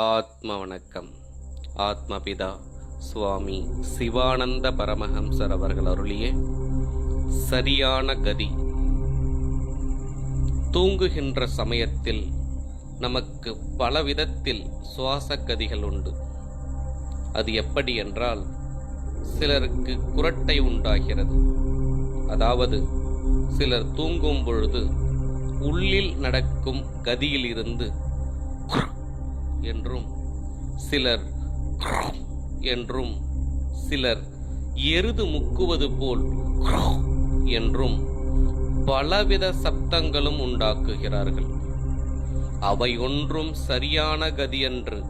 ஆத்ம வணக்கம் ஆத்மபிதா சுவாமி சிவானந்த பரமஹம்சர் அவர்கள் அருளிய சரியான கதி. தூங்குகின்ற சமயத்தில் நமக்கு பல விதத்தில் சுவாச கதிகள் உண்டு. அது எப்படி என்றால் சிலருக்கு குரட்டை உண்டாகிறது. அதாவது சிலர் தூங்கும் பொழுது உள்ளில் நடக்கும் கதியிலிருந்து என்றும் சிலர் என்றும் சிலர் எருது முக்குவது போல் என்றும் பலவித சப்தங்களும் உண்டாக்குகிறார்கள். அவை ஒன்றும் சரியான கதியன்று.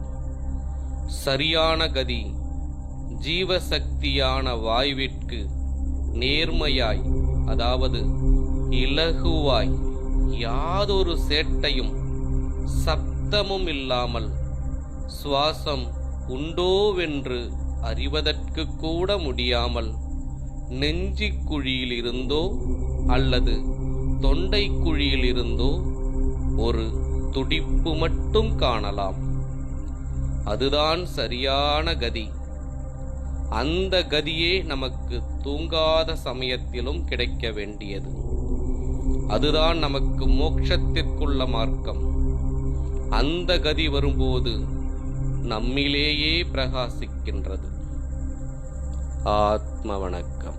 சரியான கதி ஜீவசக்தியான வாய்விற்கு நேர்மையாய் அதாவது இலகுவாய் யாதொரு சேட்டையும் சப்தமும் இல்லாமல் சுவாசம் உண்டோவென்று அறிவதற்கு கூட முடியாமல் நெஞ்சிக்குழியிலிருந்தோ அல்லது தொண்டைக்குழியிலிருந்தோ ஒரு துடிப்பு மட்டும் காணலாம். அதுதான் சரியான கதி. அந்த கதியே நமக்கு தூங்காத சமயத்திலும் கிடைக்க வேண்டியது. அதுதான் நமக்கு மோட்சத்திற்குள்ள மார்க்கம். அந்த கதி வரும்போது நம்மிலேயே பிரகாசிக்கின்றது. ஆத்ம வணக்கம்